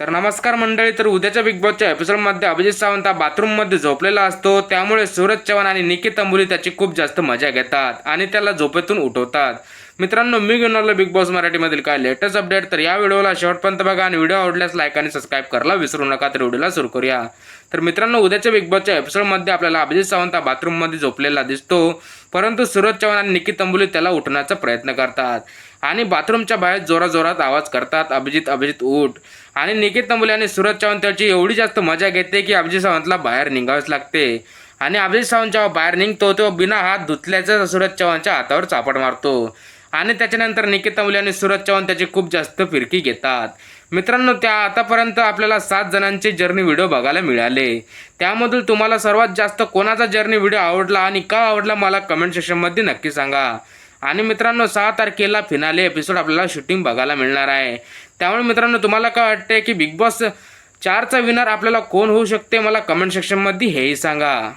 तर नमस्कार मंडळी तर उद्याच्या बिग बॉसच्या एपिसोडमध्ये अभिजित सावंत हा बाथरूममध्ये झोपलेला असतो. त्यामुळे सूरज चव्हाण आणि निकित अंबुली त्याची खूप जास्त मजा घेतात आणि त्याला झोपेतून उठवतात. मित्रांनो मी घेऊन आलो बिग बॉस मराठीमधील काय लेटेस्ट अपडेट तर या व्हिडिओला शेवटपर्यंत बघा आणि व्हिडिओ आवडल्यास लाईक आणि सबस्क्राईब करायला विसरू नका. तर व्हिडिओला सुरू करूया. तर मित्रांनो उद्याच्या बिग बॉसच्या एपिसोडमध्ये आपल्याला अभिजित सावंत बाथरूममध्ये झोपलेला दिसतो. परंतु सूरज चव्हाण आणि निकी तंबुली त्याला उठण्याचा प्रयत्न करतात. आणि बाथरूमच्या बाहेर जोराजोरात आवाज करतात अभिजित अभिजित उठ. आणि निकेत तंबुले आणि सूरज चव्हाण त्याची एवढी जास्त मजा घेते की अभिजित सावंतला बाहेर निघावेच लागते. आणि अभिजित सावंत जेव्हा बाहेर निघतो तेव्हा बिना हात धुतल्याचं सूरज चव्हाणच्या हातावर चापट मारतो. आणि त्याच्यानंतर निकिता तंबुले आणि सूरज चव्हाण त्याची खूप जास्त फिरकी घेतात. मित्रांनो त्या आतापर्यंत आपल्याला सात जणांचे जर्नी व्हिडिओ बघायला मिळाले. त्यामधून तुम्हाला सर्वात जास्त कोणाचा जर्नी व्हिडिओ आवडला आणि का आवडला मला कमेंट सेक्शनमध्ये नक्की सांगा. आणि मित्रांनो सहा तारखेला फिनाले एपिसोड आपल्याला शूटिंग बघायला मिळणार आहे. त्यामुळे मित्रांनो तुम्हाला काय वाटते की बिग बॉस चारचा विनर आपल्याला कोण होऊ शकते? मला कमेंट सेक्शनमध्ये हेही सांगा.